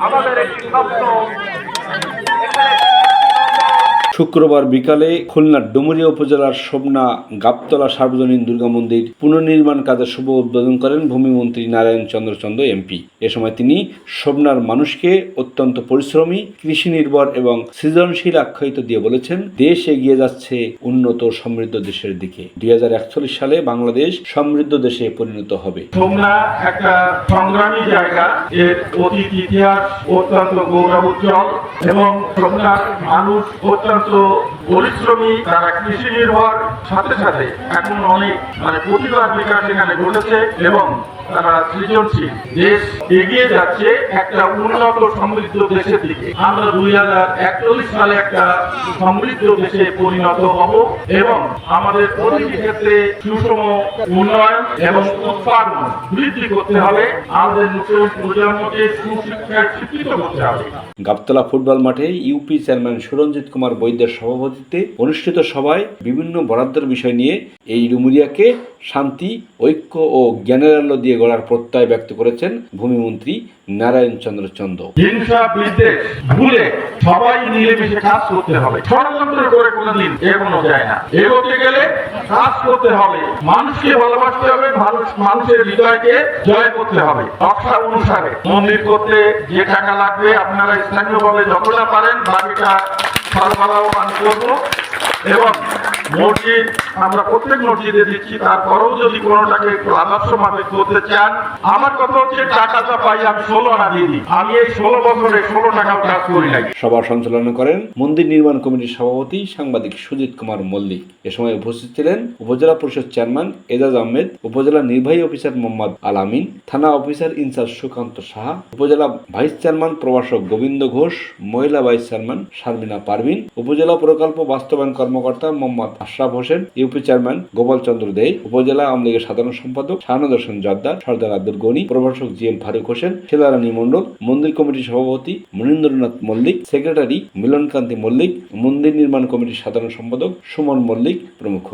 আমাদের একটি স্বপ্ন শুক্রবার বিকালে খুলনার ডুমুরিয়া উপজেলার সোমনা গাবতলা সার্বজনীন দুর্গা মন্দির পুনর্নির্মাণ কাজের শুভ উদ্বোধন করেন ভূমিমন্ত্রী নারায়ণ চন্দ্র চন্দ্র এমপি। এ সময় তিনি সোমনার মানুষকে অত্যন্ত পরিশ্রমী, কৃষি নির্ভর এবং সৃজনশীল আখ্যায়িত দিয়ে বলেছেন, দেশ এগিয়ে যাচ্ছে উন্নত সমৃদ্ধ দেশের দিকে। দুই হাজার একচল্লিশ সালে বাংলাদেশ সমৃদ্ধ দেশে পরিণত হবে। অতীত ইতিহাস অত্যন্ত গৌরব উজ্জ্বল এবং সোমনার মানুষ অত্যন্ত Oh. পরিশ্রমী তারা কৃষি নির্ভর। সাথে সাথে এখন অনেক মানে প্রতিভার বিকাশ এখানে ঘটেছে এবং তারা সৃজনশীল। দেশ এগিয়ে যাচ্ছে একটা উন্নত সমৃদ্ধ দেশের দিকে। আমরা দুই হাজার একচল্লিশ সালে একটা সমৃদ্ধ দেশে পরিণত হব এবং আমাদের প্রতিটি ক্ষেত্রে সুষম উন্নয়ন এবং উৎপাদন বৃদ্ধি করতে হবে। আমাদের নতুন প্রজন্মকে সুশিক্ষায় শিক্ষিত করতে হবে। গাবতলা ফুটবল মাঠে ইউপি চেয়ারম্যান সুরঞ্জিত কুমার বৈদ্যের সভাপতিত্বে অনুষ্ঠিত সভায় বিভিন্ন বরাদ্দের বিষয় নিয়ে এই ডুমুরিয়াকে শান্তি, ঐক্য ও জ্ঞানের আলো দিয়ে গড়ার প্রত্যয় ব্যক্ত করেছেন ভূমিমন্ত্রী নারায়ণ চন্দ্র চন্দ। হিংসা, বিদ্বেষ ভুলে সবাই মিলেমিশে কাজ করতে হবে। ষড়যন্ত্র করে কোনোদিন এগোনো যায় না। এগোতে গেলে কাজ করতে হবে। মানুষকে ভালোবাসতে হবে মানুষের হৃদয়কে জয় করতে হবে। নকশা অনুসারে মন্দির করতে যে টাকা লাগবে, আপনারা স্থানীয়ভাবে যতটা পারেন বাকিটা সরবরাহ করব এবং মসজিদ আমরা প্রত্যেক মসজিদে দিচ্ছি, তারপরেও যদি কোনোটাকে একটু আদর্শ করতে চান, আমার কথা হচ্ছে টাকাটা পাই আমি ষোলো আমি এই ষোলো বছরে ষোলো টাকাও কাজ করি নাই। সভা করেন মন্দির নির্মাণ কমিটির সভাপতি সাংবাদিক সুজিত কুমার মল্লিক। এ সময় উপস্থিত ছিলেন উপজেলা পরিষদ চেয়ারম্যান এজাজ আহমেদ, উপজেলা নির্বাহী অফিসার মোহাম্মদ আল আমিন, থানা অফিসার ইনচার্জ সুকান্ত সাহা, উপজেলা ভাইস চেয়ারম্যান প্রভাষক গোবিন্দ ঘোষ, মহিলা ভাইস চেয়ারম্যান শারমিনা পারভিন, উপজেলা প্রকল্প বাস্তবায়ন কর্মকর্তা মোহাম্মদ আশরাফ হোসেন, ইউপি চেয়ারম্যান গোপাল চন্দ্র দে উপজেলা আওয়ামী লীগের সাধারণ সম্পাদক শাহানুদ জর্দার, সর্দার আব্দুল গনি, প্রভাষক জি এম ফারুক হোসেন, শিলারানী মণ্ডল, মন্দির কমিটির সভাপতি মনীন্দ্রনাথ মল্লিক, সেক্রেটারি মিলনকান্তি মল্লিক, মন্দির নির্মাণ কমিটির সাধারণ সম্পাদক সুমন মল্লিক প্রমুখ।